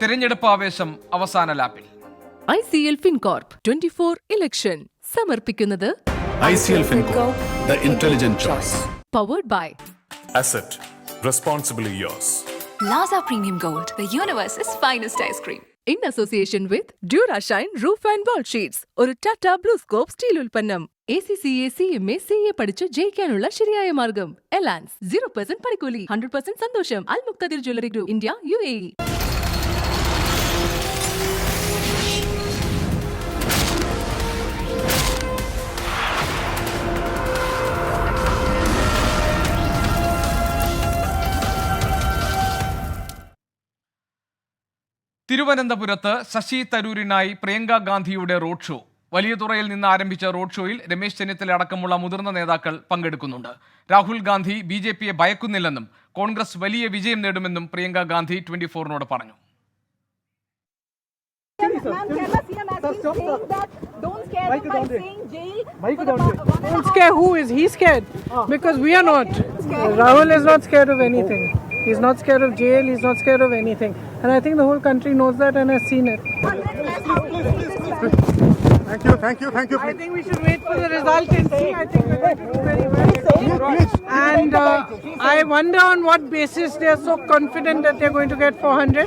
തിരഞ്ഞെടുപ്പ് ആവേശം അവസാന ലാപ്പിൽ. I C L Fincorp twenty four election സമർപ്പിക്കുന്നത് I C L intelligent choice. Powered by asset responsibly യോസ് Laza premium gold the universe's finest ice cream cream. In association with Durashine roof and wall sheets ഒരു Tata Bluescope steel ഉൽപ്പന്നം. A C C A C M A C A പഠിച്ച് ജയിക്കാനുള്ള ശരിയായ മാർഗം. Elance zero percent പണിക്കൂലി hundred percent സന്തോഷം. Al Muktadir jewellery group India U A തിരുവനന്തപുരത്ത് ശശി തരൂരിനായി പ്രിയങ്കാ ഗാന്ധിയുടെ റോഡ് ഷോ. വലിയ തുറയിൽ നിന്ന് ആരംഭിച്ച റോഡ് ഷോയിൽ രമേശ് ചെന്നിത്തല അടക്കമുള്ള മുതിർന്ന നേതാക്കൾ പങ്കെടുക്കുന്നുണ്ട്. രാഹുൽ ഗാന്ധി ബി ജെ പിയെ ഭയക്കുന്നില്ലെന്നും കോൺഗ്രസ് വലിയ വിജയം നേടുമെന്നും പ്രിയങ്കാ ഗാന്ധി ട്വന്റി ഫോറിനോട് പറഞ്ഞു. And I think the whole country knows that and has seen it. Thank you, thank you, thank you. I think we should wait for the result and see. I think we're going to do very well. And uh, I wonder on what basis they are so confident that they're going to get 400.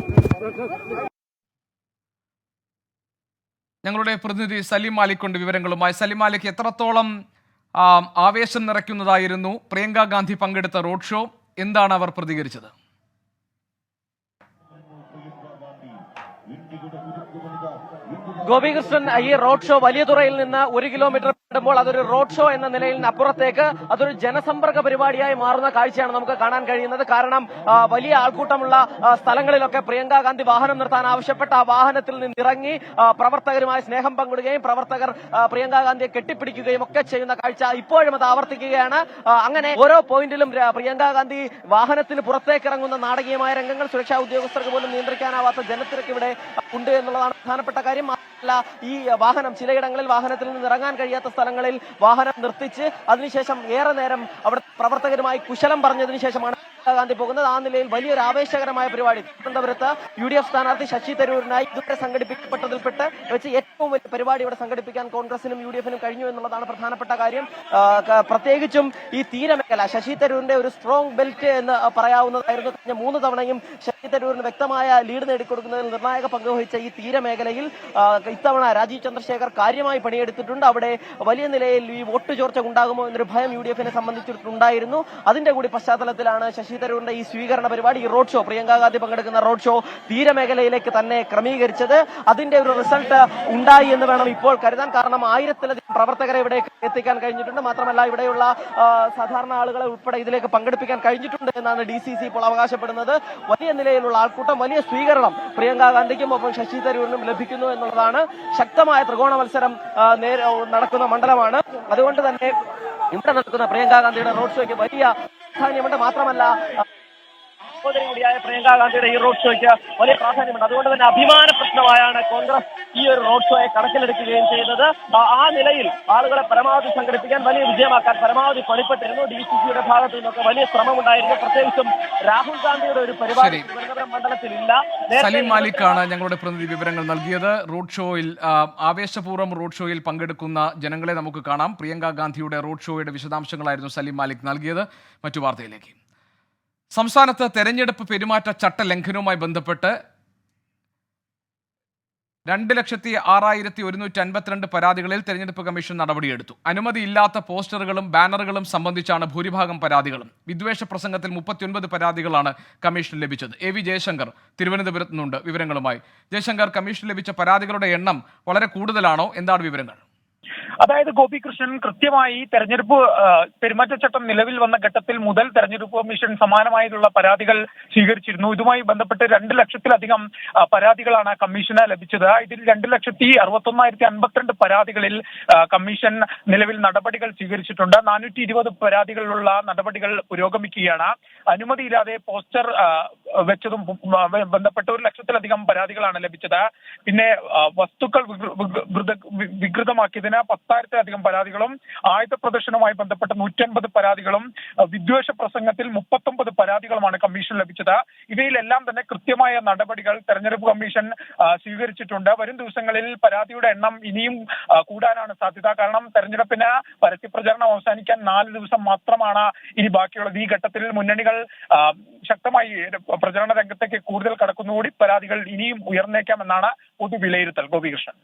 ഞങ്ങളുടെ പ്രതിനിധി സലീം മാലിക് ഉണ്ട് വിവരങ്ങളുമായി സലീം മാലിക് എത്രത്തോളം ആവേശം നിറയ്ക്കുന്നതായിരുന്നു പ്രിയങ്ക ഗാന്ധി പങ്കെടുത്ത road show എന്താണ് അവർ പ്രതികരിച്ചത് ഗോപികൃഷ്ണൻ ഈ റോഡ് ഷോ വലിയ തുറയിൽ നിന്ന് ഒരു കിലോമീറ്റർ ഇടുമ്പോൾ അതൊരു റോഡ് ഷോ എന്ന നിലയിൽ നിന്ന് അപ്പുറത്തേക്ക് അതൊരു ജനസമ്പർക്ക പരിപാടിയായി മാറുന്ന കാഴ്ചയാണ് നമുക്ക് കാണാൻ കഴിയുന്നത്. കാരണം വലിയ ആൾക്കൂട്ടമുള്ള സ്ഥലങ്ങളിലൊക്കെ പ്രിയങ്ക ഗാന്ധി വാഹനം നിർത്താൻ ആവശ്യപ്പെട്ട ആ വാഹനത്തിൽ നിന്ന് ഇറങ്ങി പ്രവർത്തകരുമായി സ്നേഹം പങ്കിടുകയും പ്രവർത്തകർ പ്രിയങ്കാ ഗാന്ധിയെ കെട്ടിപ്പിടിക്കുകയും ഒക്കെ ചെയ്യുന്ന കാഴ്ച ഇപ്പോഴും അത് ആവർത്തിക്കുകയാണ്. അങ്ങനെ ഓരോ പോയിന്റിലും പ്രിയങ്ക ഗാന്ധി വാഹനത്തിന് പുറത്തേക്ക് ഇറങ്ങുന്ന നാടകീയമായ രംഗങ്ങൾ സുരക്ഷാ ഉദ്യോഗസ്ഥർക്ക് പോലും നിയന്ത്രിക്കാനാവാത്ത ജനത്തിരക്ക് ഇവിടെ ഉണ്ട് എന്നുള്ളതാണ് പ്രധാനപ്പെട്ട കാര്യം. മാത്രമല്ല ഈ വാഹനം ചിലയിടങ്ങളിൽ വാഹനത്തിൽ നിന്ന് ഇറങ്ങാൻ കഴിയാത്ത സ്ഥലങ്ങളിൽ വാഹനം നിർത്തിച്ച് അതിനുശേഷം ഏറെ നേരം അവിടെ പ്രവർത്തകരുമായി കുശലം പറഞ്ഞതിനു ശേഷമാണ് ഗാന്ധി പോകുന്നത് ആ നിലയിൽ വലിയൊരു ആവേശകരമായ പരിപാടി. തിരുവനന്തപുരത്ത് യു ഡി എഫ് സ്ഥാനാർത്ഥി ശശി തരൂരിനായി ഇതുവരെ സംഘടിപ്പിക്കപ്പെട്ടതിൽപ്പെട്ട് വെച്ച് ഏറ്റവും വലിയ പരിപാടി ഇവിടെ സംഘടിപ്പിക്കാൻ കോൺഗ്രസിനും യു ഡി എഫിനും കഴിഞ്ഞു എന്നുള്ളതാണ് പ്രധാനപ്പെട്ട കാര്യം. പ്രത്യേകിച്ചും ഈ തീരമേഖല ശശി തരൂരിന്റെ ഒരു സ്ട്രോങ് ബെൽറ്റ് എന്ന് പറയാവുന്നതായിരുന്നു. കഴിഞ്ഞ മൂന്ന് തവണയും ശശി തരൂരിന് വ്യക്തമായ ലീഡ് നേടിക്കൊടുക്കുന്നതിൽ നിർണായക പങ്ക് വഹിച്ച ഈ തീരമേഖലയിൽ ഇത്തവണ രാജീവ് ചന്ദ്രശേഖർ കാര്യമായി പണിയെടുത്തിട്ടുണ്ട്. അവിടെ വലിയ നിലയിൽ ഈ വോട്ട് ചോർച്ച ഉണ്ടാകുമോ എന്നൊരു ഭയം യു ഡി എഫിനെ സംബന്ധിച്ചിട്ടുണ്ടായിരുന്നു. അതിന്റെ കൂടി പശ്ചാത്തലത്തിലാണ് ശശി തരൂരിന്റെ ഈ സ്വീകരണ പരിപാടി ഈ റോഡ് ഷോ പ്രിയങ്കാ ഗാന്ധി പങ്കെടുക്കുന്ന റോഡ് ഷോ തീരമേഖലയിലേക്ക് തന്നെ ക്രമീകരിച്ചത്. അതിന്റെ ഒരു റിസൾട്ട് ഉണ്ടായി എന്ന് വേണം ഇപ്പോൾ കരുതാൻ. കാരണം ആയിരത്തിലധികം പ്രവർത്തകരെ ഇവിടെ എത്തിക്കാൻ കഴിഞ്ഞിട്ടുണ്ട്. മാത്രമല്ല ഇവിടെയുള്ള സാധാരണ ആളുകളെ ഉൾപ്പെടെ ഇതിലേക്ക് പങ്കെടുപ്പിക്കാൻ കഴിഞ്ഞിട്ടുണ്ട് എന്നാണ് ഡി സി സി ഇപ്പോൾ അവകാശപ്പെടുന്നത്. വലിയ നിലയിലുള്ള ആൾക്കൂട്ടം വലിയ സ്വീകരണം പ്രിയങ്കാ ഗാന്ധിക്കും ഒപ്പം ശശി തരൂരിനും ലഭിക്കുന്നു എന്നുള്ളതാണ്. ശക്തമായ ത്രികോണ മത്സരം നടക്കുന്ന മണ്ഡലമാണ്. അതുകൊണ്ട് തന്നെ ഇവിടെ നടക്കുന്ന പ്രിയങ്കാ ഗാന്ധിയുടെ റോഡ് ഷോയ്ക്ക് വലിയ പ്രാധാന്യമുണ്ട് മാത്രമല്ല സഹോദരി കൂടിയായ പ്രിയങ്ക ഗാന്ധിയുടെ ഈ റോഡ് ഷോയ്ക്ക് വലിയ പ്രാധാന്യമുണ്ട്. അതുകൊണ്ട് തന്നെ അഭിമാന പ്രശ്നമായാണ് കോൺഗ്രസ് ഈ ഒരു റോഡ് ഷോയെ കണക്കിലെടുക്കുകയും ചെയ്തത്. ആ- നിലയിൽ ആളുകളെ പരമാവധി സംഘടിപ്പിക്കാൻ വലിയ വിജയമാക്കാൻ പരമാവധി പണിപ്പെട്ടിരുന്നു. ഡി സി സിയുടെ ഭാഗത്തു നിന്നൊക്കെ വലിയ ശ്രമമുണ്ടായിരുന്നു. പ്രത്യേകിച്ചും രാഹുൽ ഗാന്ധിയുടെ ഒരു പരിപാടി. തിരുവനന്തപുരം മണ്ഡലത്തിൽ ഇല്ല സലീം മാലിക്കാണ് ഞങ്ങളുടെ പ്രതിനിധി വിവരങ്ങൾ നൽകിയത്. റോഡ് ഷോയിൽ ആവേശപൂർവം റോഡ് ഷോയിൽ പങ്കെടുക്കുന്ന ജനങ്ങളെ നമുക്ക് കാണാം. പ്രിയങ്ക ഗാന്ധിയുടെ റോഡ് ഷോയുടെ വിശദാംശങ്ങളായിരുന്നു സലീം മാലിക് നൽകിയത്. മറ്റു വാർത്തയിലേക്ക്. സംസ്ഥാനത്ത് തെരഞ്ഞെടുപ്പ് പെരുമാറ്റ ചട്ട ലംഘനവുമായി ബന്ധപ്പെട്ട് രണ്ട് ലക്ഷത്തി ആറായിരത്തി ഒരുന്നൂറ്റി അൻപത്തിരണ്ട് പരാതികളിൽ തെരഞ്ഞെടുപ്പ് കമ്മീഷൻ നടപടിയെടുത്തു. അനുമതിയില്ലാത്ത പോസ്റ്ററുകളും ബാനറുകളും സംബന്ധിച്ചാണ് ഭൂരിഭാഗം പരാതികളും. വിദ്വേഷ പ്രസംഗത്തിൽ മുപ്പത്തിയൊൻപത് പരാതികളാണ് കമ്മീഷന് ലഭിച്ചത്. എ വി ജയശങ്കർ തിരുവനന്തപുരത്ത് നിന്നുണ്ട് വിവരങ്ങളുമായി. ജയശങ്കർ കമ്മീഷന് ലഭിച്ച പരാതികളുടെ എണ്ണം വളരെ കൂടുതലാണോ? എന്താണ് വിവരങ്ങൾ? അതായത് ഗോപികൃഷ്ണൻ കൃത്യമായി തെരഞ്ഞെടുപ്പ് പെരുമാറ്റച്ചട്ടം നിലവിൽ വന്ന ഘട്ടത്തിൽ മുതൽ തെരഞ്ഞെടുപ്പ് കമ്മീഷൻ സമാനമായിട്ടുള്ള പരാതികൾ സ്വീകരിച്ചിരുന്നു. ഇതുമായി ബന്ധപ്പെട്ട് രണ്ട് ലക്ഷത്തിലധികം പരാതികളാണ് കമ്മീഷന് ലഭിച്ചത്. ഇതിൽ രണ്ട് ലക്ഷത്തി അറുപത്തൊന്നായിരത്തി അൻപത്തിരണ്ട് പരാതികളിൽ കമ്മീഷൻ നിലവിൽ നടപടികൾ സ്വീകരിച്ചിട്ടുണ്ട്. നാനൂറ്റി ഇരുപത് പരാതികളിലുള്ള നടപടികൾ പുരോഗമിക്കുകയാണ്. അനുമതിയില്ലാതെ പോസ്റ്റർ വെച്ചതും ബന്ധപ്പെട്ട ഒരു ലക്ഷത്തിലധികം പരാതികളാണ് ലഭിച്ചത്. പിന്നെ വസ്തുക്കൾ വികൃ- വികൃ- വികൃത- വികൃതമാക്കിയതിന് പത്തായിരത്തിലധികം പരാതികളും ആയുധ പ്രദർശനവുമായി ബന്ധപ്പെട്ട് നൂറ്റൻപത് പരാതികളും വിദ്വേഷ പ്രസംഗത്തിൽ മുപ്പത്തൊമ്പത് പരാതികളുമാണ് കമ്മീഷൻ ലഭിച്ചത്. ഇവയിലെല്ലാം തന്നെ കൃത്യമായ നടപടികൾ തെരഞ്ഞെടുപ്പ് കമ്മീഷൻ സ്വീകരിച്ചിട്ടുണ്ട്. വരും ദിവസങ്ങളിൽ പരാതിയുടെ എണ്ണം ഇനിയും കൂടാനാണ് സാധ്യത. കാരണം തെരഞ്ഞെടുപ്പിന് പരസ്യപ്രചരണം അവസാനിക്കാൻ നാല് ദിവസം മാത്രമാണ് ഇനി ബാക്കിയുള്ളത്. ഈ ഘട്ടത്തിൽ മുന്നണികൾ ശക്തമായി പ്രചരണ രംഗത്തേക്ക് കൂടുതൽ കടക്കുന്നുകൂടി പരാതികൾ ഇനിയും ഉയർന്നേക്കാമെന്നാണ് പൊതു വിലയിരുത്തൽ. ഗോപികൃഷ്ണൻ.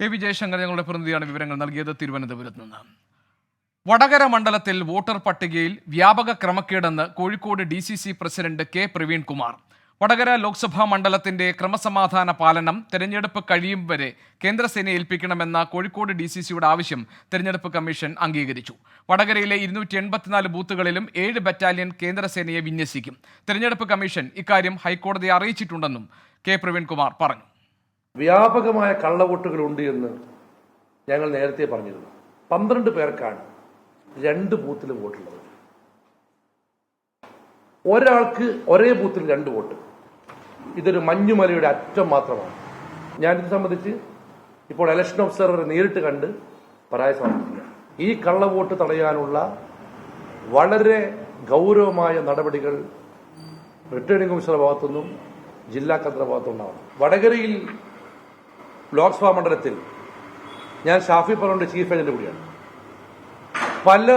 എ വി ജയശങ്കർ ഞങ്ങളുടെ പ്രതിനിധിയാണ് വിവരങ്ങൾ നൽകിയത് തിരുവനന്തപുരത്ത് നിന്ന്. വടകര മണ്ഡലത്തിൽ വോട്ടർ പട്ടികയിൽ വ്യാപക ക്രമക്കേടെന്ന് Kozhikode D C C president K Praveen Kumar Vadakara Lok Sabha മണ്ഡലത്തിന്റെ ക്രമസമാധാന പാലനം തെരഞ്ഞെടുപ്പ് കഴിയും വരെ കേന്ദ്രസേനയെ ഏൽപ്പിക്കണമെന്ന കോഴിക്കോട് ഡി സി സിയുടെ ആവശ്യം തെരഞ്ഞെടുപ്പ് കമ്മീഷൻ അംഗീകരിച്ചു. വടകരയിലെ ഇരുന്നൂറ്റി എൺപത്തിനാല് ബൂത്തുകളിലും ഏഴ് ബറ്റാലിയൻ കേന്ദ്രസേനയെ വിന്യസിക്കും. തെരഞ്ഞെടുപ്പ് കമ്മീഷൻ ഇക്കാര്യം ഹൈക്കോടതിയെ അറിയിച്ചിട്ടുണ്ടെന്നും കെ. പ്രവീൺകുമാർ പറഞ്ഞു. വ്യാപകമായ കള്ളവോട്ടുകളുണ്ട് എന്ന് ഞങ്ങൾ നേരത്തെ പറഞ്ഞിരുന്നു. പന്ത്രണ്ട് പേർക്കാണ് രണ്ട് ബൂത്തിലും വോട്ടുള്ളത്. ഒരാൾക്ക് ഒരേ ബൂത്തിൽ രണ്ട് വോട്ട്. ഇതൊരു മഞ്ഞുമലയുടെ അറ്റം മാത്രമാണ്. ഞാനിത് സംബന്ധിച്ച് ഇപ്പോൾ ഇലക്ഷൻ ഒബ്സർവർ നേരിട്ട് കണ്ട് പരാജയപ്പെടുത്തില്ല ഈ കള്ളവോട്ട് തടയാനുള്ള വളരെ ഗൗരവമായ നടപടികൾ റിട്ടേണിംഗ് കമ്മീഷണർ ഭാഗത്തുനിന്നും ജില്ലാ കളക്ടറുടെ ഭാഗത്തുനിന്നുണ്ടാവണം വടകരയിൽ ലോക്സഭാ മണ്ഡലത്തിൽ ഞാൻ ഷാഫി പറഞ്ഞ ചീഫ് ഏജന്റ് കൂടിയാണ്. പല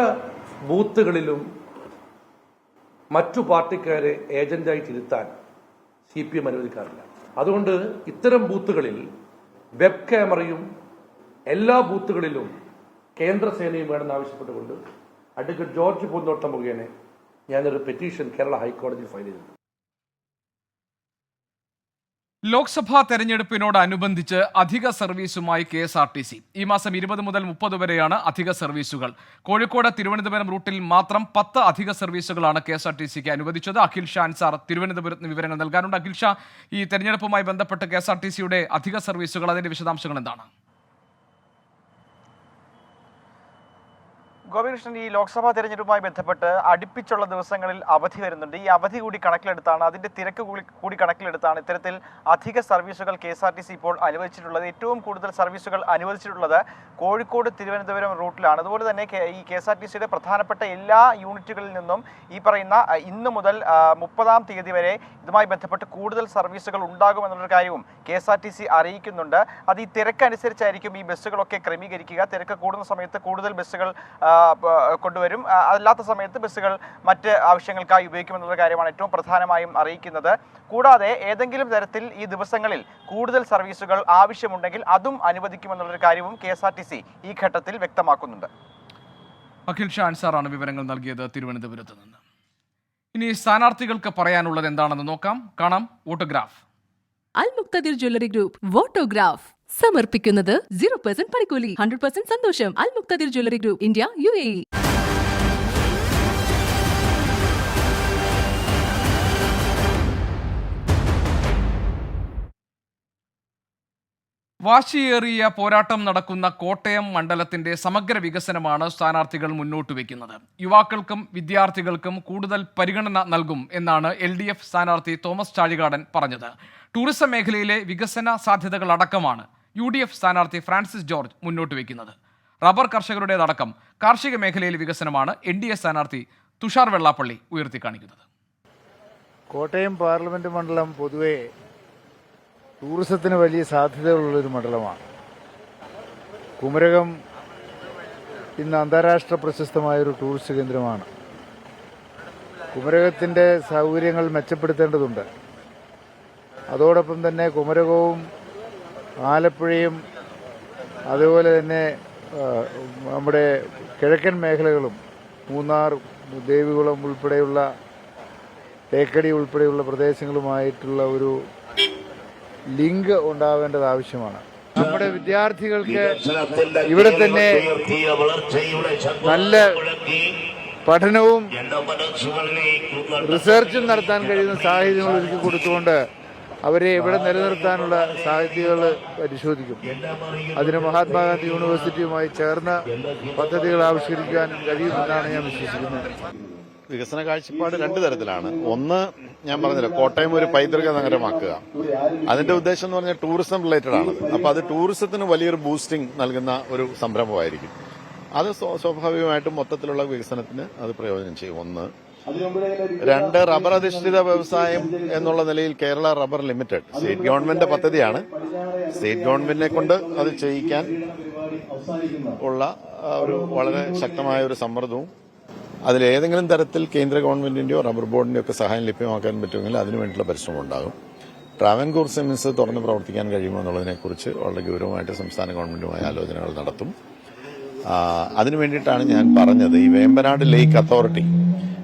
ബൂത്തുകളിലും മറ്റു പാർട്ടിക്കാരെ ഏജന്റായി ഇരുത്താൻ സി പി എം അനുവദിക്കാറില്ല. അതുകൊണ്ട് ഇത്തരം ബൂത്തുകളിൽ വെബ് ക്യാമറയും എല്ലാ ബൂത്തുകളിലും കേന്ദ്രസേനയും വേണമെന്ന് ആവശ്യപ്പെട്ടുകൊണ്ട് അഡ്വക്കേറ്റ് ജോർജ് പൂന്തോട്ടം മുഖേന ഞാനൊരു പെറ്റീഷൻ കേരള ഹൈക്കോടതിയിൽ ഫയൽ ചെയ്തിട്ടുണ്ട്. ലോക്സഭാ തെരഞ്ഞെടുപ്പിനോടനുബന്ധിച്ച് അധിക സർവീസുമായി K S R T C. ഈ മാസം ഇരുപത് മുതൽ മുപ്പത് വരെയാണ് അധിക സർവീസുകൾ. കോഴിക്കോട് തിരുവനന്തപുരം റൂട്ടിൽ മാത്രം പത്ത് അധിക സർവീസുകളാണ് കെ എസ് ആർ ടി സിക്ക് അനുവദിച്ചത്. അഖിൽ ഷാ അൻസാർ തിരുവനന്തപുരത്ത് വിവരങ്ങൾ നൽകാനുണ്ട്. അഖിൽ ഷാ ഈ തെരഞ്ഞെടുപ്പുമായി ബന്ധപ്പെട്ട് കെ എസ് ആർ ടി സിയുടെ അധിക സർവീസുകൾ അതിന്റെ വിശദാംശങ്ങൾ എന്താണ്? ഗോപികൃഷ്ണൻ ഈ ലോക്സഭാ തെരഞ്ഞെടുപ്പുമായി ബന്ധപ്പെട്ട് അടുപ്പിച്ചുള്ള ദിവസങ്ങളിൽ അവധി വരുന്നുണ്ട്. ഈ അവധി കൂടി കണക്കിലെടുത്താണ് അതിന്റെ തിരക്ക് കൂടി കണക്കിലെടുത്താണ് ഇത്തരത്തിൽ അധിക സർവീസുകൾ K S R T C ഇപ്പോൾ അനുവദിച്ചിട്ടുള്ളത്. ഏറ്റവും കൂടുതൽ സർവീസുകൾ അനുവദിച്ചിട്ടുള്ളത് കോഴിക്കോട് തിരുവനന്തപുരം റൂട്ടിലാണ്. അതുപോലെ തന്നെ ഈ കെ എസ് ആർ ടി സിയുടെ പ്രധാനപ്പെട്ട എല്ലാ യൂണിറ്റുകളിൽ നിന്നും ഈ പറയുന്ന ഇന്ന് മുതൽ മുപ്പതാം തീയതി വരെ ഇതുമായി ബന്ധപ്പെട്ട് കൂടുതൽ സർവീസുകൾ ഉണ്ടാകുമെന്നുള്ളൊരു കാര്യവും K S R T C അറിയിക്കുന്നുണ്ട്. അത് ഈ തിരക്കനുസരിച്ചായിരിക്കും ഈ ബസ്സുകളൊക്കെ ക്രമീകരിക്കുക. തിരക്ക് കൂടുന്ന സമയത്ത് കൂടുതൽ ബസ്സുകൾ കൊണ്ടുവരും. അല്ലാത്ത സമയത്ത് ബസ്സുകൾ മറ്റ് ആവശ്യങ്ങൾക്കായി ഉപയോഗിക്കുമെന്നുള്ള കാര്യമാണ് ഏറ്റവും പ്രധാനമായും അറിയിക്കുന്നത്. കൂടാതെ ഏതെങ്കിലും തരത്തിൽ ഈ ദിവസങ്ങളിൽ കൂടുതൽ സർവീസുകൾ ആവശ്യമുണ്ടെങ്കിൽ അതും അനുവദിക്കുമെന്നുള്ളൊരു കാര്യവും K S R T C ഈ ഘട്ടത്തിൽ വ്യക്തമാക്കുന്നുണ്ട്. അഖിൽ ഷാൻ സാറാണ് വിവരങ്ങൾ നൽകിയത് തിരുവനന്തപുരത്ത് നിന്ന്. ഇനി സ്ഥാനാർത്ഥികൾക്ക് പറയാനുള്ളത് എന്താണെന്ന് നോക്കാം. കാണാം. Autograph Al Muktadir jewellery group votograph. സമർപ്പിക്കുന്നത് സീറോ പെർസെന്റ് പണിക്കൂലി ഹൺഡ്രഡ് പെർസെന്റ് സന്തോഷം. Al Muktadir jewellery group India U A വാശിയേറിയ പോരാട്ടം നടക്കുന്ന കോട്ടയം മണ്ഡലത്തിന്റെ സമഗ്ര വികസനമാണ് സ്ഥാനാർത്ഥികൾ മുന്നോട്ട് വയ്ക്കുന്നത്. യുവാക്കൾക്കും വിദ്യാർത്ഥികൾക്കും കൂടുതൽ പരിഗണന നൽകും എന്നാണ് എൽ ഡി എഫ് സ്ഥാനാർത്ഥി തോമസ് ചാഴികാടൻ പറഞ്ഞത്. ടൂറിസം മേഖലയിലെ വികസന സാധ്യതകൾ അടക്കമാണ് യു ഡി എഫ് സ്ഥാനാർത്ഥി ഫ്രാൻസിസ് ജോർജ് മുന്നോട്ട് വയ്ക്കുന്നത്. റബ്ബർ കർഷകരുടേതടക്കം കാർഷിക മേഖലയിലെ വികസനമാണ് എൻ ഡി എ സ്ഥാനാർത്ഥി തുഷാർ വെള്ളാപ്പള്ളി ഉയർത്തിക്കാണിക്കുന്നത്. കോട്ടയം പാർലമെന്റ് മണ്ഡലം പൊതുവെ ടൂറിസത്തിന് വലിയ സാധ്യതകളുള്ളൊരു മണ്ഡലമാണ്. കുമരകം ഇന്ന് അന്താരാഷ്ട്ര പ്രശസ്തമായൊരു ടൂറിസ്റ്റ് കേന്ദ്രമാണ്. കുമരകത്തിന്റെ സൗകര്യങ്ങൾ മെച്ചപ്പെടുത്തേണ്ടതുണ്ട്. അതോടൊപ്പം തന്നെ കുമരകവും ആലപ്പുഴയും അതുപോലെ തന്നെ നമ്മുടെ കിഴക്കൻ മേഖലകളും മൂന്നാർ ദേവികുളം ഉൾപ്പെടെയുള്ള തേക്കടി ഉൾപ്പെടെയുള്ള പ്രദേശങ്ങളുമായിട്ടുള്ള ഒരു ലിങ്ക് ഉണ്ടാവേണ്ടത് ആവശ്യമാണ്. നമ്മുടെ വിദ്യാർത്ഥികൾക്ക് ഇവിടെ തന്നെ നല്ല പഠനവും റിസർച്ചും നടത്താൻ കഴിയുന്ന സാഹചര്യങ്ങൾ ഒരുക്കി കൊടുത്തുകൊണ്ട് അവരെ ഇവിടെ നിലനിർത്താനുള്ള സാധ്യതകൾ പരിശോധിക്കും. അതിന് മഹാത്മാഗാന്ധി യൂണിവേഴ്സിറ്റിയുമായി ചേർന്ന് പദ്ധതികൾ ആവിഷ്കരിക്കാൻ കഴിയുമെന്നാണ് ഞാൻ വിശ്വസിക്കുന്നത്. വികസന കാഴ്ചപ്പാട് രണ്ട് തരത്തിലാണ്. ഒന്ന് ഞാൻ പറഞ്ഞില്ല കോട്ടയം ഒരു പൈതൃക നഗരമാക്കുക. അതിന്റെ ഉദ്ദേശം എന്ന് പറഞ്ഞാൽ ടൂറിസം റിലേറ്റഡ് ആണ്. അപ്പൊ അത് ടൂറിസത്തിന് വലിയൊരു ബൂസ്റ്റിംഗ് നൽകുന്ന ഒരു സംരംഭമായിരിക്കും. അത് സ്വ- സ്വാഭാവികമായിട്ടും മൊത്തത്തിലുള്ള വികസനത്തിന് അത് പ്രയോജനം ചെയ്യും. ഒന്ന് രണ്ട് റബ്ബർ അധിഷ്ഠിത വ്യവസായം എന്നുള്ള നിലയിൽ കേരള റബ്ബർ ലിമിറ്റഡ്. സ്റ്റേറ്റ് ഗവൺമെന്റിന്റെ പദ്ധതിയാണ്. സ്റ്റേറ്റ് ഗവൺമെന്റിനെ കൊണ്ട് അത് ചെയ്യിക്കാൻ ഉള്ള ഒരു വളരെ ശക്തമായ ഒരു സമ്മർദ്ദവും അതിലേതെങ്കിലും തരത്തിൽ കേന്ദ്ര ഗവൺമെന്റിന്റെയോ റബ്ബർ ബോർഡിന്റെയോ ഒക്കെ സഹായം ലഭ്യമാക്കാൻ പറ്റുമെങ്കിൽ അതിനുവേണ്ടിയുള്ള പരിശ്രമം ഉണ്ടാകും. ട്രാവൻകൂർ സെമിൻസ് തുറന്ന് പ്രവർത്തിക്കാൻ കഴിയുമോ എന്നുള്ളതിനെക്കുറിച്ച് വളരെ ഗൗരവമായിട്ട് സംസ്ഥാന ഗവൺമെന്റുമായി ആലോചനകൾ നടത്തും. അതിനു വേണ്ടിയിട്ടാണ് ഞാൻ പറഞ്ഞത്. ഈ വേമ്പനാട് ലേക്ക് അതോറിറ്റി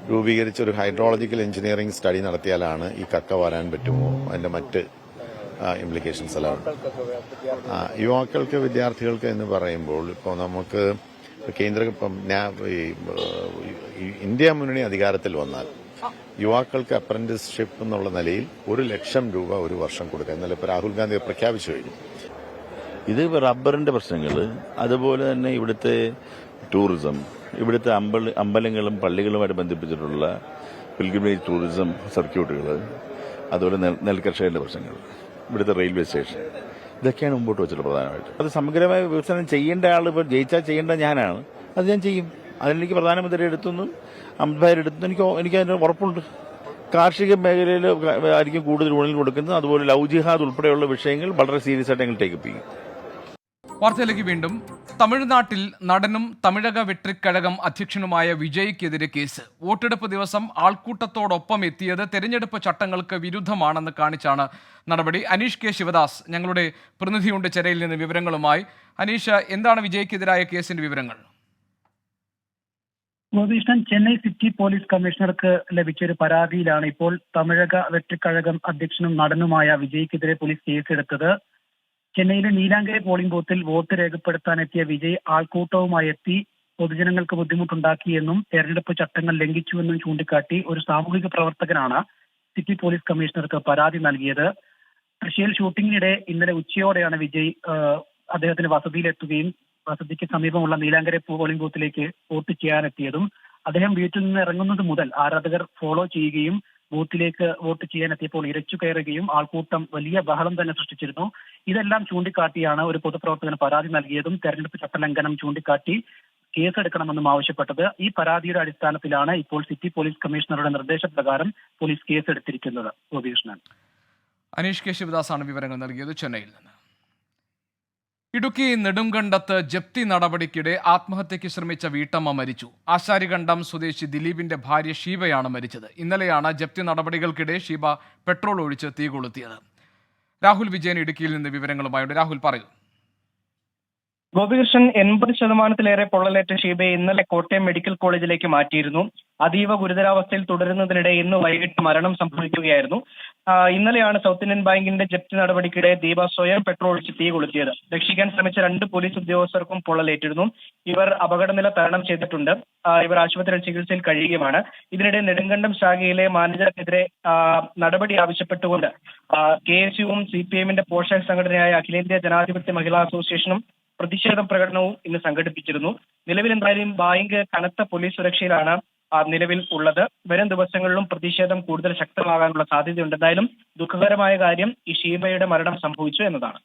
രൂപീകരിച്ച ഒരു ഹൈഡ്രോളജിക്കൽ എഞ്ചിനീയറിംഗ് സ്റ്റഡി നടത്തിയാലാണ് ഈ കക്ക വരാൻ പറ്റുമോ? അതിന്റെ മറ്റ് ഇംപ്ലിക്കേഷൻസ് എല്ലാം. യുവാക്കൾക്ക് വിദ്യാർത്ഥികൾക്ക് എന്ന് പറയുമ്പോൾ ഇപ്പോൾ നമുക്ക് കേന്ദ്ര ഇന്ത്യ മുന്നണി അധികാരത്തിൽ വന്നാൽ യുവാക്കൾക്ക് അപ്രന്റീസ്ഷിപ്പ് എന്നുള്ള നിലയിൽ ഒരു ലക്ഷം രൂപ ഒരു വർഷം കൊടുക്കുക. ഇന്നലെ ഇപ്പോൾ രാഹുൽ ഗാന്ധി പ്രഖ്യാപിച്ചു കഴിഞ്ഞു. ഇത് റബ്ബറിന്റെ പ്രശ്നങ്ങൾ അതുപോലെ തന്നെ ഇവിടുത്തെ ടൂറിസം ഇവിടുത്തെ അമ്പല അമ്പലങ്ങളും പള്ളികളുമായിട്ട് ബന്ധിപ്പിച്ചിട്ടുള്ള പിൽഗ്രിമേജ് ടൂറിസം സർക്യൂട്ടുകൾ അതുപോലെ നെൽ നെൽകർഷകരുടെ പ്രശ്നങ്ങൾ ഇവിടുത്തെ റെയിൽവേ സ്റ്റേഷൻ ഇതൊക്കെയാണ് മുമ്പോട്ട് വെച്ചിട്ടുള്ളത് പ്രധാനമായിട്ട്. അത് സമഗ്രമായ വികസനം ചെയ്യേണ്ട ആൾ ഇപ്പോൾ ജയിച്ചാൽ ചെയ്യേണ്ട ഞാനാണ്. അത് ഞാൻ ചെയ്യും. അതിലെനിക്ക് പ്രധാനമന്ത്രി എടുത്തുനിന്നും അമ്പയർ എടുത്തുനിന്നും എനിക്ക് എനിക്ക് അതിന് ഉറപ്പുണ്ട്. കാർഷിക മേഖലയിൽ ആയിരിക്കും കൂടുതൽ ഊണിൽ കൊടുക്കുന്നത്. അതുപോലെ ലവ് ജിഹാദ് ഉൾപ്പെടെയുള്ള വിഷയങ്ങൾ വളരെ സീരിയസ് ആയിട്ട് ഞങ്ങൾ ടേക്കപ്പ് ചെയ്യും. വാർത്തയിലേക്ക് വീണ്ടും. തമിഴ്നാട്ടിൽ നടനും തമിഴക വെട്രിക്കഴകം അധ്യക്ഷനുമായ വിജയ്ക്കെതിരെ കേസ്. വോട്ടെടുപ്പ് ദിവസം ആൾക്കൂട്ടത്തോടൊപ്പം എത്തിയത് തെരഞ്ഞെടുപ്പ് ചട്ടങ്ങൾക്ക് വിരുദ്ധമാണെന്ന് കാണിച്ചാണ് നടപടി. അനീഷ് കെ ശിവദാസ് ഞങ്ങളുടെ പ്രതിനിധിയുണ്ട് ചെരയിൽ നിന്ന് വിവരങ്ങളുമായി. അനീഷ് എന്താണ് വിജയ്ക്കെതിരായ കേസിന്റെ വിവരങ്ങൾ? ഗോപീഷ്ണൻ ചെന്നൈ സിറ്റി പോലീസ് കമ്മീഷണർക്ക് ലഭിച്ച ഒരു പരാതിയിലാണ് ഇപ്പോൾ തമിഴക വെട്ടിക്കഴകം അധ്യക്ഷനും നടനുമായ വിജയ്ക്കെതിരെ പോലീസ് കേസെടുത്തത്. ചെന്നൈയിലെ നീലാങ്കര പോളിംഗ് ബൂത്തിൽ വോട്ട് രേഖപ്പെടുത്താനെത്തിയ വിജയ് ആൾക്കൂട്ടവുമായി എത്തി. പൊതുജനങ്ങൾക്ക് ബുദ്ധിമുട്ടുണ്ടാക്കിയെന്നും തെരഞ്ഞെടുപ്പ് ചട്ടങ്ങൾ ലംഘിച്ചുവെന്നും ചൂണ്ടിക്കാട്ടി ഒരു സാമൂഹിക പ്രവർത്തകനാണ് സിറ്റി പോലീസ് കമ്മീഷണർക്ക് പരാതി നൽകിയത്. തൃശ്ശൂർ ഷൂട്ടിങ്ങിനിടെ ഇന്നലെ ഉച്ചയോടെയാണ് വിജയ് അദ്ദേഹത്തിന്റെ വസതിയിലെത്തുകയും വസതിക്ക് സമീപമുള്ള നീലാങ്കര പോളിംഗ് ബൂത്തിലേക്ക് വോട്ട് ചെയ്യാനെത്തിയതും അദ്ദേഹം വീട്ടിൽ നിന്ന് ഇറങ്ങുന്നത് മുതൽ ആരാധകർ ഫോളോ ചെയ്യുകയും ബൂത്തിലേക്ക് വോട്ട് ചെയ്യാനെത്തിയപ്പോൾ ഇരച്ചു കയറുകയും ആൾക്കൂട്ടം വലിയ ബഹളം തന്നെ സൃഷ്ടിച്ചിരുന്നു. ഇതെല്ലാം ചൂണ്ടിക്കാട്ടിയാണ് ഒരു പൊതുപ്രവർത്തകന് പരാതി നൽകിയതും തെരഞ്ഞെടുപ്പ് ചട്ടലംഘനം ചൂണ്ടിക്കാട്ടി കേസെടുക്കണമെന്നും ആവശ്യപ്പെട്ടത്. ഈ പരാതിയുടെ അടിസ്ഥാനത്തിലാണ് ഇപ്പോൾ സിറ്റി പോലീസ് കമ്മീഷണറുടെ നിർദ്ദേശപ്രകാരം പോലീസ് കേസെടുത്തിരിക്കുന്നത്. ഗോപികൃഷ്ണൻ. അനീഷ് കെ ശിവദാസാണ് വിവരങ്ങൾ നൽകിയത് ചെന്നൈയിൽ നിന്ന്. ഇടുക്കി നെടുങ്കണ്ടത്ത് ജപ്തി നടപടിക്കിടെ ആത്മഹത്യയ്ക്ക് ശ്രമിച്ച വീട്ടമ്മ മരിച്ചു. ആശാരികണ്ഠം സ്വദേശി ദിലീപിന്റെ ഭാര്യ ഷീബയാണ് മരിച്ചത്. ഇന്നലെയാണ് ജപ്തി നടപടികൾക്കിടെ ഷീബ പെട്രോൾ ഒഴിച്ച് തീ കൊളുത്തിയത്. രാഹുൽ വിജയൻ ഇടുക്കിയിൽ നിന്ന് വിവരങ്ങളുമായുണ്ട് രാഹുൽ പറയൂ. ഗോപികൃഷ്ണൻ എൺപത് ശതമാനത്തിലേറെ പൊള്ളലേറ്റ ഷീബയെ ഇന്നലെ കോട്ടയം മെഡിക്കൽ കോളേജിലേക്ക് മാറ്റിയിരുന്നു. അതീവ ഗുരുതരാവസ്ഥയിൽ തുടരുന്നതിനിടെ ഇന്ന് വൈകിട്ട് മരണം സംഭവിക്കുകയായിരുന്നു. ഇന്നലെയാണ് സൗത്ത് ഇന്ത്യൻ ബാങ്കിന്റെ ജപ്തി നടപടിക്കിടെ ദീപ സ്വയം പെട്രോൾ ഒഴിച്ച് തീ കൊളുത്തിയത്. രക്ഷിക്കാൻ ശ്രമിച്ച രണ്ട് പോലീസ് ഉദ്യോഗസ്ഥർക്കും പൊള്ളലേറ്റിരുന്നു. ഇവർ അപകടനില തരണം ചെയ്തിട്ടുണ്ട്. ഇവർ ആശുപത്രിയിൽ ചികിത്സയിൽ കഴിയുകയാണ് ഇതിനിടെ നെടുങ്കണ്ടം ശാഖയിലെ മാനേജർക്കെതിരെ നടപടി ആവശ്യപ്പെട്ടുകൊണ്ട് കെ എസ് യുവും സി പി എമ്മിന്റെ പോഷക സംഘടനയായ അഖിലേന്ത്യാ ജനാധിപത്യ മഹിളാ അസോസിയേഷനും പ്രതിഷേധ പ്രകടനവും ഇന്ന് സംഘടിപ്പിച്ചിരുന്നു. നിലവിൽ എന്തായാലും ബാങ്ക് കനത്ത പോലീസ് സുരക്ഷയിലാണ് നിലവിൽ ഉള്ളത്. വരും ദിവസങ്ങളിലും പ്രതിഷേധം കൂടുതൽ ശക്തമാകാനുള്ള സാധ്യതയുണ്ട്. എന്തായാലും ദുഃഖകരമായ കാര്യം ഈ ഷീബയുടെ മരണം സംഭവിച്ചു എന്നതാണ്.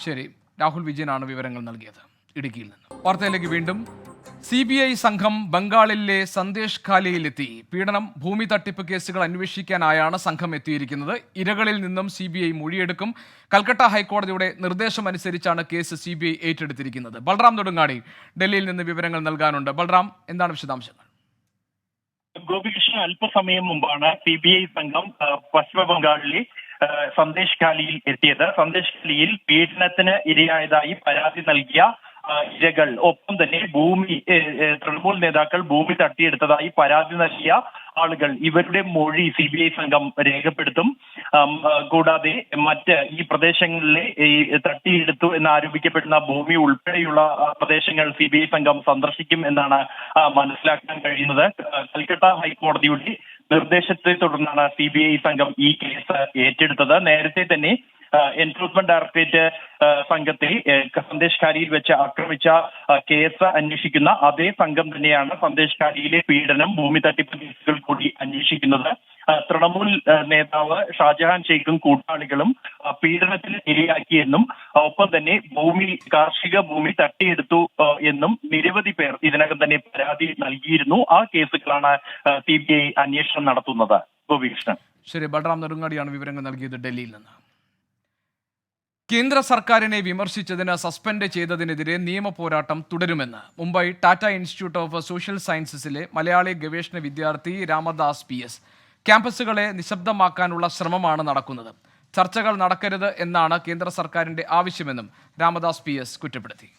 ശരി. രാഹുൽ വിജയനാണ് വിവരങ്ങൾ നൽകിയത്. ഇടുക്കിയിൽ നിന്ന്. വാർത്തയിലേക്ക് വീണ്ടും സി ബി ഐ സംഘം ബംഗാളിലെ സന്ദേശ് ഖാലിയിലെത്തി പീഡനം ഭൂമി തട്ടിപ്പ് കേസുകൾ അന്വേഷിക്കാനായാണ് സംഘം എത്തിയിരിക്കുന്നത്. ഇരകളിൽ നിന്നും സി ബി ഐ മൊഴിയെടുക്കും. കൽക്കട്ട ഹൈക്കോടതിയുടെ നിർദ്ദേശം അനുസരിച്ചാണ് കേസ് സി ബി ഐ ഏറ്റെടുത്തിരിക്കുന്നത്. ബൽറാം തൊടുങ്ങാടി ഡൽഹിയിൽ നിന്ന് വിവരങ്ങൾ നൽകാനുണ്ട്. ബൽറാം എന്താണ് വിശദാംശങ്ങൾ? ഗോപികൃഷ്ണൻ അല്പസമയം മുമ്പാണ് സി ബി ഐ സംഘം പശ്ചിമബംഗാളിലെ സന്ദേശ് ഖാലിയിൽ എത്തിയത്. സന്ദേശ് ഖാലിയിൽ പീഡനത്തിന് ഇരയായതായി പരാതി നൽകിയ ഇരകൾ ഒപ്പം തന്നെ ഭൂമി തൃണമൂൽ നേതാക്കൾ ഭൂമി തട്ടിയെടുത്തതായി പരാതി നൽകിയ ആളുകൾ. ഇവരുടെ മൊഴി സി ബി ഐ സംഘം രേഖപ്പെടുത്തും കൂടാതെ മറ്റ് ഈ പ്രദേശങ്ങളിലെ ഈ തട്ടിയെടുത്തു എന്ന് ആരോപിക്കപ്പെടുന്ന ഭൂമി ഉൾപ്പെടെയുള്ള പ്രദേശങ്ങൾ സി ബി ഐ സംഘം സന്ദർശിക്കും എന്നാണ് മനസ്സിലാക്കാൻ കഴിയുന്നത്. കൽക്കട്ട ഹൈക്കോടതിയുടെ നിർദ്ദേശത്തെ തുടർന്നാണ് സി ബി ഐ സംഘം ഈ കേസ് ഏറ്റെടുത്തത്. നേരത്തെ തന്നെ എൻഫോഴ്സ്മെന്റ് ഡയറക്ടറേറ്റ് സംഘത്തെ സന്ദേശ് കാരിയിൽ വെച്ച് ആക്രമിച്ച കേസ് അന്വേഷിക്കുന്ന അതേ സംഘം തന്നെയാണ് സന്ദേശ് കാരിയിലെ പീഡനം ഭൂമി തട്ടിപ്പ് കേസുകൾ കൂടി അന്വേഷിക്കുന്നത്. തൃണമൂൽ നേതാവ് ഷാജഹാൻ ഷെയ്ഖും കൂട്ടാളികളും പീഡനത്തിന് ഇരയാക്കിയെന്നും ഒപ്പം തന്നെ ഭൂമി കാർഷിക ഭൂമി തട്ടിയെടുത്തു എന്നും നിരവധി പേർ ഇതിനകം തന്നെ പരാതി നൽകിയിരുന്നു. ആ കേസുകളാണ് സി ബി ഐ അന്വേഷണം നടത്തുന്നത്. ഗോപികൃഷ്ണൻ. ശരി ബൽറാം നെടുങ്ങാടിയാണ് വിവരങ്ങൾ നൽകിയത് ഡൽഹിയിൽ നിന്ന്. കേന്ദ്ര സർക്കാരിനെ വിമർശിച്ചതിന് സസ്പെൻഡ് ചെയ്തതിനെതിരെ നിയമ പോരാട്ടം തുടരുമെന്ന്. Mumbai Tata institute of social സയൻസസിലെ Malayali ഗവേഷണ വിദ്യാർത്ഥി രാമദാസ് പി എസ്. ക്യാമ്പസുകളെ നിശബ്ദമാക്കാനുള്ള ശ്രമമാണ് നടക്കുന്നത്. ചർച്ചകൾ നടക്കരുത് എന്നാണ് കേന്ദ്ര സർക്കാരിന്റെ ആവശ്യമെന്നും രാമദാസ് പി എസ് കുറ്റപ്പെടുത്തി.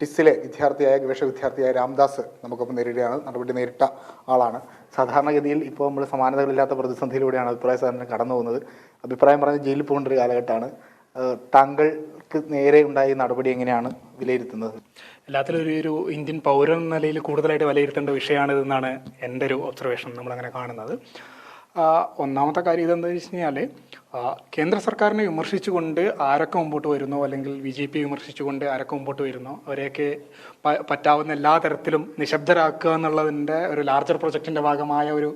ടിസ്സിലെ വിദ്യാർത്ഥിയായ ഗവേഷക വിദ്യാർത്ഥിയായ രാംദാസ് നമുക്കൊപ്പം നേരിടുകയാണ്. നടപടി നേരിട്ട ആളാണ്. സാധാരണഗതിയിൽ ഇപ്പോൾ നമ്മൾ സമാനതകളില്ലാത്ത പ്രതിസന്ധിയിലൂടെയാണ് അഭിപ്രായ സ്വാതന്ത്ര്യം കടന്നു പോകുന്നത് അഭിപ്രായം പറഞ്ഞ് ജയിലിൽ പോകേണ്ട ഒരു കാലഘട്ടമാണ്. താങ്കൾക്ക് നേരെ ഉണ്ടായ നടപടി എങ്ങനെയാണ് വിലയിരുത്തുന്നത്? എല്ലാത്തിലും ഒരു ഒരു ഇന്ത്യൻ പൗരൻ എന്ന നിലയിൽ കൂടുതലായിട്ട് വിലയിരുത്തേണ്ട വിഷയമാണിതെന്നാണ് എന്റെ ഒരു ഒബ്സർവേഷൻ നമ്മളങ്ങനെ കാണുന്നത്. ഒന്നാമത്തെ കാര്യം ഇതെന്താണെന്ന് വെച്ച് കഴിഞ്ഞാൽ കേന്ദ്ര സർക്കാരിനെ വിമർശിച്ചുകൊണ്ട് ആരൊക്കെ മുമ്പോട്ട് വരുന്നോ അല്ലെങ്കിൽ ബി ജെ പി വിമർശിച്ചുകൊണ്ട് ആരൊക്കെ മുമ്പോട്ട് വരുന്നോ അവരെയൊക്കെ പറ്റാവുന്ന എല്ലാ തരത്തിലും നിശബ്ദരാക്കുക എന്നുള്ളതിന്റെ ഒരു ലാർജർ പ്രൊജക്റ്റിന്റെ ഭാഗമായ ഒരു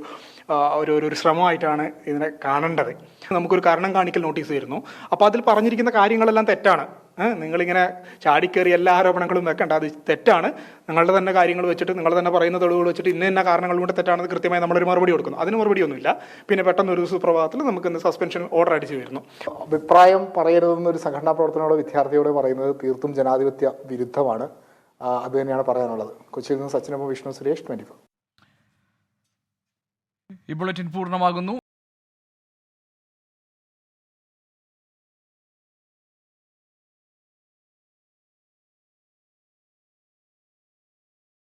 ഒരു ഒരു ശ്രമമായിട്ടാണ് ഇതിനെ കാണേണ്ടത്. നമുക്കൊരു കാരണം കാണിക്കൽ നോട്ടീസ് വരുന്നു അപ്പോൾ അതിൽ പറഞ്ഞിരിക്കുന്ന കാര്യങ്ങളെല്ലാം തെറ്റാണ്. നിങ്ങളിങ്ങനെ ചാടിക്കേറി എല്ലാ ആരോപണങ്ങളും വെക്കണ്ട. അത് തെറ്റാണ്. നിങ്ങളുടെ തന്നെ കാര്യങ്ങൾ വെച്ചിട്ട് നിങ്ങൾ തന്നെ പറയുന്ന തെളിവുകൾ വെച്ചിട്ട് ഇന്ന ഇന്ന കാരണങ്ങൾ കൊണ്ട് തെറ്റാണെന്ന് കൃത്യമായി നമ്മളൊരു മറുപടി കൊടുക്കുന്നു. അതിന് മറുപടി ഒന്നുമില്ല പിന്നെ പെട്ടെന്ന് ഒരു സുപ്രഭാതത്തിൽ നമുക്ക് ഇന്ന് സസ്പെൻഷൻ ഓർഡർ അടിച്ചു വരുന്നു. അഭിപ്രായം പറയരുതെന്ന് ഒരു സംഘടനാ പ്രവർത്തനയോട് വിദ്യാർത്ഥിയോട് പറയുന്നത് തീർത്തും ജനാധിപത്യ വിരുദ്ധമാണ്. അത് തന്നെയാണ് പറയാനുള്ളത്. കൊച്ചിയിൽ നിന്ന് സച്ചിനപ്പം വിഷ്ണു സുരേഷ് ട്വന്റി ഈ ബുള്ളറ്റിൻ പൂർണമാകുന്നു.